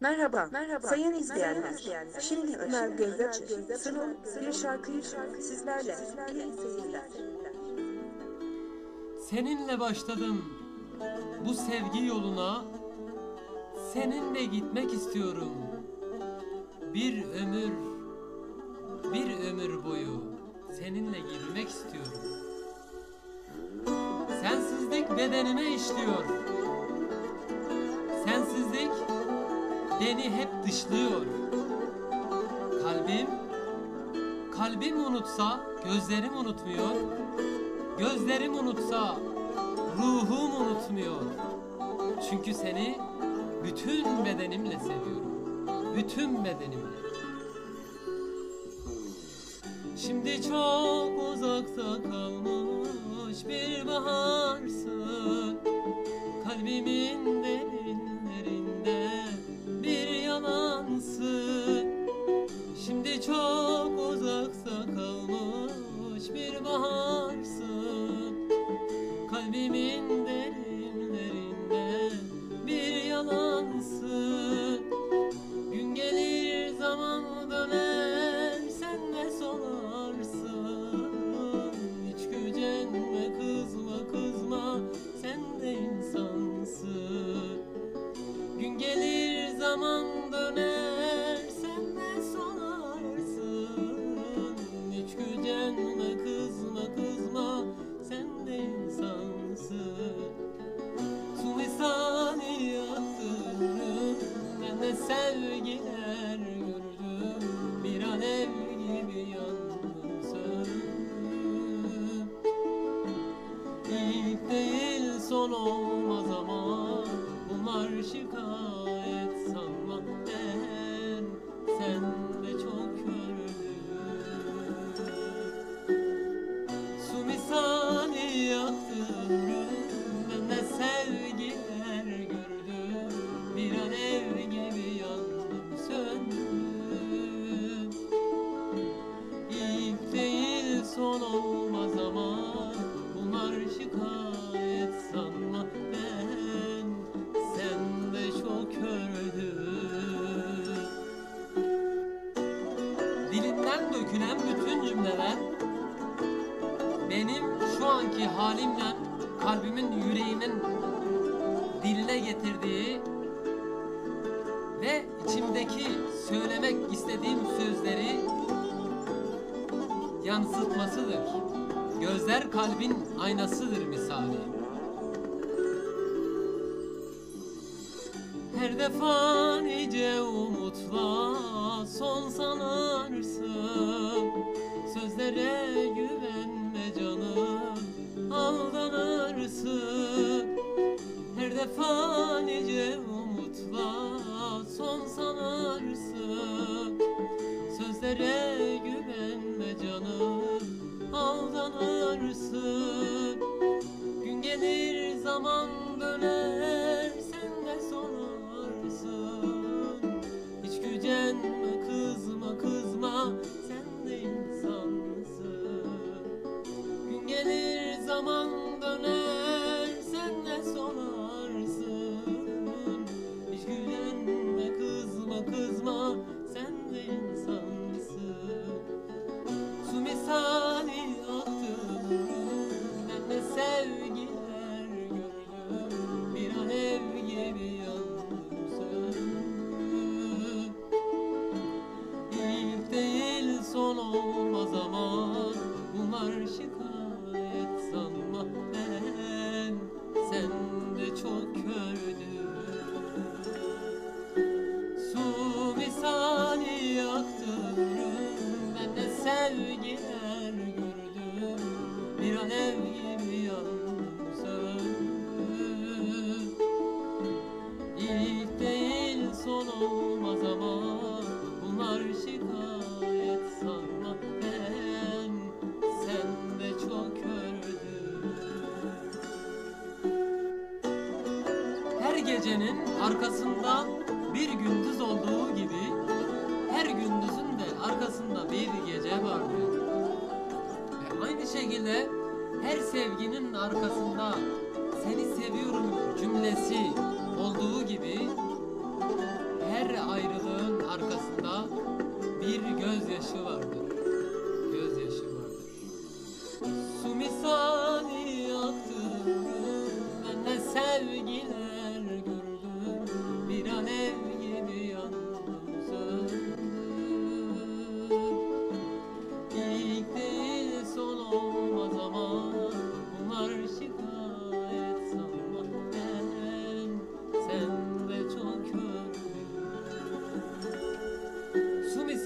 Merhaba, merhaba. Sayın izleyenler. Şimdi Ömer Gözdaçır, Sınıf bir şarkıyı sizlerle. İyi seyirler. Seninle başladım. Bu sevgi yoluna Seninle gitmek istiyorum. Bir ömür Bir ömür boyu Seninle girmek istiyorum. Sensizlik bedenime işliyor Beni hep dışlıyor Kalbim Kalbim unutsa gözlerim unutmuyor Gözlerim unutsa ruhum unutmuyor. Çünkü seni bütün bedenimle seviyorum. Bütün bedenimle. Şimdi çok uzakta kalmış bir baharsın. Baharsın. Kalbimin derinlerinde bir yalansın. Gün gelir zaman döner sen de solarsın Hiç gücenme kızma kızma sen de insansın. Gün gelir zaman döner insansın. Su misali yaktırırım ben de sevgiler gördüm. Bir alev gibi yandım söndüm değil son dökülen bütün cümleler Benim şu anki halimle Kalbimin yüreğimin diline getirdiği ve içimdeki söylemek istediğim sözleri yansıtmasıdır. Gözler kalbin aynasıdır misali. Her defa nice umutla son sanarsın Sözlere güvenme canım aldanırsın. Her defa nice umutla son sanarsın Sözlere güvenme canım aldanırsın. Gün gelir zaman gelir zaman sevgiler gördüm. Bir alev gibi yandım İlk değil son olmaz ama Bunlar şikayet sanma ben Sen de çok kördün Her gecenin arkasında bir gündüz olduğu gibi her gündüzün de arkasında bir gece vardır. Ve aynı şekilde her sevginin arkasında seni seviyorum cümlesi olduğu gibi her ayrılığın arkasında bir gözyaşı vardır.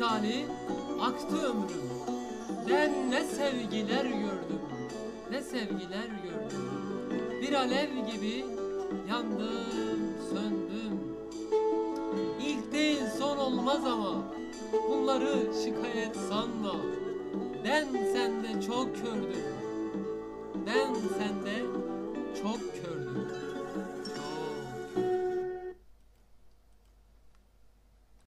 Misali aktı ömrüm. Ben ne sevgiler gördüm, ne sevgiler gördüm. Bir alev gibi yandım, söndüm. İlk değil son olmaz ama bunları şikayet sanma. Ben sende çok kördüm. Ben sende çok kördüm.